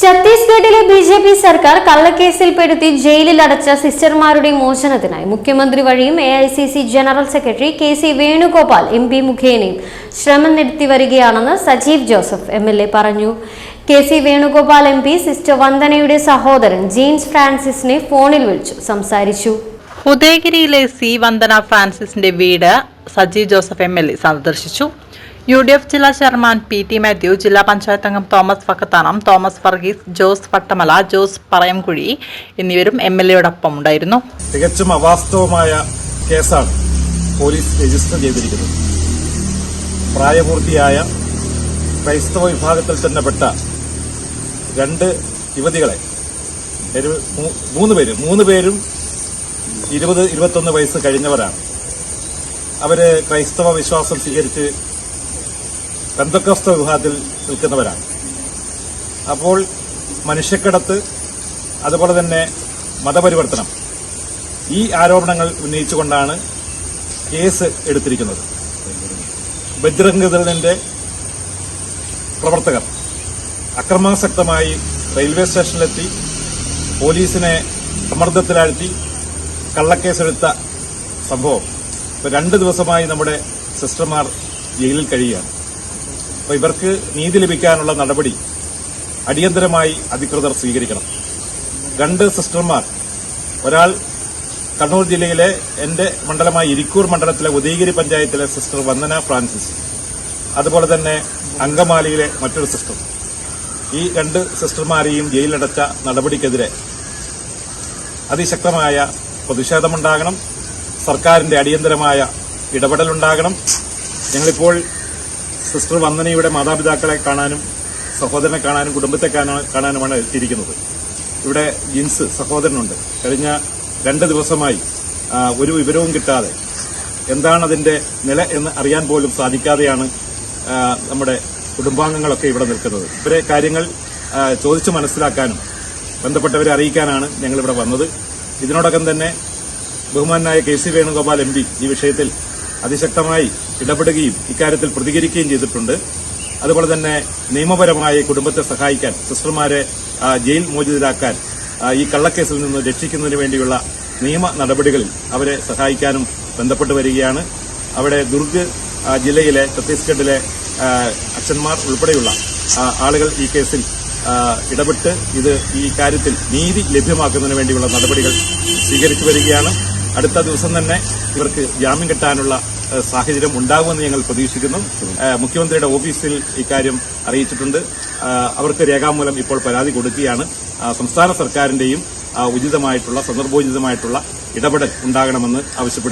ഛത്തീസ്ഗഡിലെ B J P സർക്കാർ കള്ളക്കേസിൽപ്പെടുത്തി ജയിലിൽ അടച്ച സിസ്റ്റർമാരുടെ മോചനത്തിനായി. മുഖ്യമന്ത്രി വഴിയും A I C C general secretary K C Venugopal M P മുഖേനയും ശ്രമം നടത്തി വരികയാണെന്ന് Sajeev Joseph M L A പറഞ്ഞു. K C Venugopal M P sister വന്ദനയുടെ സഹോദരൻ ജെയിംസ് ഫ്രാൻസിസിനെ ഫോണിൽ വിളിച്ചു സംസാരിച്ചു. ഉദയഗിരിയിലെ സി വന്ദന ഫ്രാൻസിസിന്റെ വീട് Sajeev Joseph M L A സന്ദർശിച്ചു. യു ഡി എഫ് ജില്ലാ ചെയർമാൻ പി ടി മാത്യു ജില്ലാ പഞ്ചായത്ത് അംഗം തോമസ് ഫക്കത്താനം തോമസ് വർഗീസ് ജോസ് പട്ടമല ജോസ് പറയംകുഴി എന്നിവരും എം എൽ എയോടൊപ്പം ഉണ്ടായിരുന്നു. തികച്ചും അവാസ്തവമായ കേസാണ് പോലീസ് രജിസ്റ്റർ ചെയ്തിരിക്കുന്നത്. പ്രായപൂർത്തിയായ ക്രൈസ്തവ വിഭാഗത്തിൽ തന്നെ പെട്ട രണ്ട് യുവതികളെ മൂന്ന് പേര് മൂന്ന് പേരും ഇരുപത് ഇരുപത്തൊന്ന് വയസ്സ് കഴിഞ്ഞവരാണ്. അവർ ക്രൈസ്തവ വിശ്വാസം സ്വീകരിച്ച് ബന്ധക്കസ്ത വിഭാഗത്തിൽ നിൽക്കുന്നവരാണ്. അപ്പോൾ മനുഷ്യക്കടത്ത് അതുപോലെ തന്നെ മതപരിവർത്തനം ഈ ആരോപണങ്ങൾ ഉന്നയിച്ചുകൊണ്ടാണ് കേസ് എടുത്തിരിക്കുന്നത്. ബജ്രംഗദളിന്റെ പ്രവർത്തകർ അക്രമാസക്തമായി റെയിൽവേ സ്റ്റേഷനിലെത്തി പോലീസിനെ സമ്മർദ്ദത്തിലാഴ്ത്തി കള്ളക്കേസെടുത്ത സംഭവം. ഇപ്പോൾ രണ്ട് ദിവസമായി നമ്മുടെ സിസ്റ്റർമാർ ജയിലിൽ കഴിയുകയാണ്. അപ്പൊ ഇവർക്ക് നീതി ലഭിക്കാനുള്ള നടപടി അടിയന്തരമായി അധികൃതർ സ്വീകരിക്കണം. രണ്ട് സിസ്റ്റർമാർ. ഒരാൾ കണ്ണൂർ ജില്ലയിലെ എന്റെ മണ്ഡലമായ ഇരിക്കൂർ മണ്ഡലത്തിലെ ഉദയഗിരി പഞ്ചായത്തിലെ സിസ്റ്റർ വന്ദന ഫ്രാൻസിസ്. അതുപോലെ തന്നെ അങ്കമാലിയിലെ മറ്റൊരു സിസ്റ്റർ. ഈ രണ്ട് സിസ്റ്റർമാരെയും ജയിലിലടച്ച നടപടിക്കെതിരെ അതിശക്തമായ പ്രതിഷേധമുണ്ടാകണം. സർക്കാരിന്റെ അടിയന്തരമായ ഇടപെടലുണ്ടാകണം. ഞങ്ങളിപ്പോൾ സിസ്റ്റർ വന്ദനയുടെ മാതാപിതാക്കളെ കാണാനും സഹോദരനെ കാണാനും കുടുംബത്തെ കാണാ- കാണാനുമാണ് എത്തിയിരിക്കുന്നത്. ഇവിടെ ജിൻസ് സഹോദരനുണ്ട്. കഴിഞ്ഞ രണ്ട് ദിവസമായി ഒരു വിവരവും കിട്ടാതെ എന്താണ് അതിന്റെ നില എന്ന് അറിയാൻ പോലും സാധിക്കാതെയാണ് നമ്മുടെ കുടുംബാംഗങ്ങളൊക്കെ ഇവിടെ നിൽക്കുന്നത്. ഇവരെ കാര്യങ്ങൾ ചോദിച്ചു മനസ്സിലാക്കാനും ബന്ധപ്പെട്ടവരെ അറിയിക്കാനാണ് ഞങ്ങൾ ഇവിടെ വന്നത്. ഇതിനോടകം തന്നെ ബഹുമാനായ കെ സി വേണുഗോപാൽ എം ഈ വിഷയത്തിൽ അതിശക്തമായി ഇടപെടുകയും ഇക്കാര്യത്തിൽ പ്രതികരിക്കുകയും ചെയ്തിട്ടുണ്ട്. അതുപോലെ തന്നെ നിയമപരമായി കുടുംബത്തെ സഹായിക്കാൻ സിസ്റ്റർമാരെ ജയിൽ മോചിതരാക്കാൻ ഈ കള്ളക്കേസിൽ നിന്ന് രക്ഷിക്കുന്നതിന് വേണ്ടിയുള്ള നിയമ നടപടികളിൽ അവരെ സഹായിക്കാനും ബന്ധപ്പെട്ട് വരികയാണ്. അവിടെ ദുർഗ് ജില്ലയിലെ ഛത്തീസ്ഗഡിലെ അച്ഛന്മാർ ഉൾപ്പെടെയുള്ള ആളുകൾ ഈ കേസിൽ ഇടപെട്ട് ഇത് ഈ കാര്യത്തിൽ നീതി ലഭ്യമാക്കുന്നതിന് വേണ്ടിയുള്ള നടപടികൾ സ്വീകരിച്ചു വരികയാണ്. അടുത്ത ദിവസം തന്നെ ഇവർക്ക് ജാമ്യം കിട്ടാനുള്ള സാഹചര്യം ഉണ്ടാകുമെന്ന് ഞങ്ങൾ പ്രതീക്ഷിക്കുന്നു. മുഖ്യമന്ത്രിയുടെ ഓഫീസിൽ ഇക്കാര്യം അറിയിച്ചിട്ടുണ്ട്. അവർക്ക് രേഖാമൂലം ഇപ്പോൾ പരാതി കൊടുക്കുകയാണ്. സംസ്ഥാന സർക്കാരിന്റെയും ഉചിതമായിട്ടുള്ള സന്ദർഭോചിതമായിട്ടുള്ള ഇടപെടൽ ഉണ്ടാകണമെന്ന് ആവശ്യപ്പെടുകയാണ്.